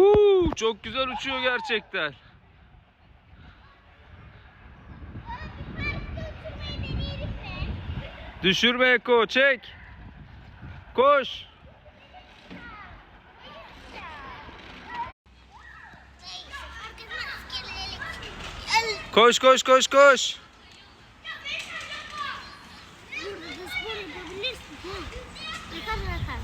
Huu, çok güzel uçuyor gerçekten. Düşürme Eko çek. Koş. Koş koş koş koş. Burada da spor yapabilirsin. Yakar yakar.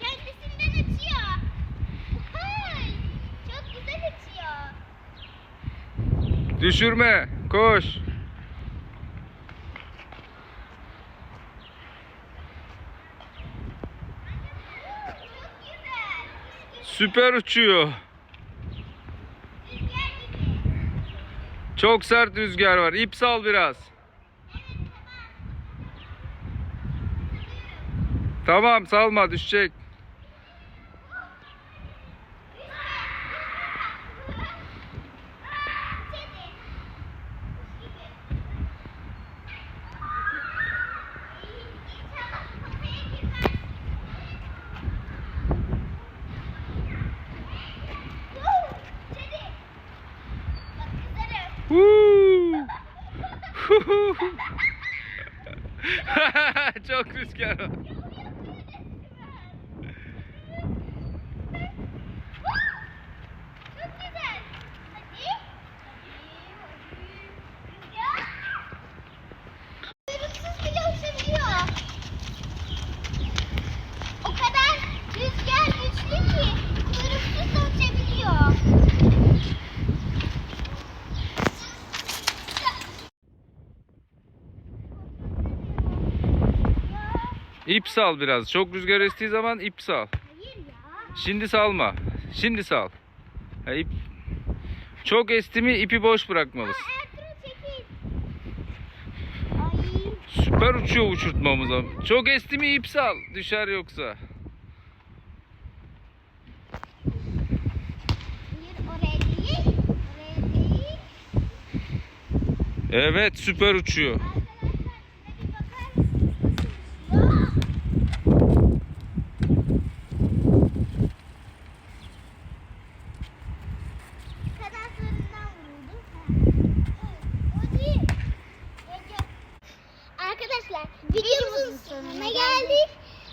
Kendisinden uçuyor. Hey, Çok güzel uçuyor. Düşürme. Koş. Süper uçuyor. Çok sert rüzgar var. İp sal biraz. Tamam salma düşecek. Çok rüzgar var. İp sal biraz. Çok rüzgar estiği zaman ip sal. Hayır ya. Şimdi salma. Şimdi sal. Ha, ip... Çok esti mi ipi boş bırakmalısın. Süper uçuyor uçurtmamıza. Çok esti mi ip sal. Düşer yoksa. Evet süper uçuyor. Arkadaşlar videomuzun sonuna geldik.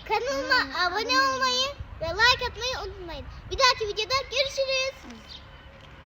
Kanalıma abone olmayı ve like atmayı unutmayın. Bir dahaki videoda görüşürüz.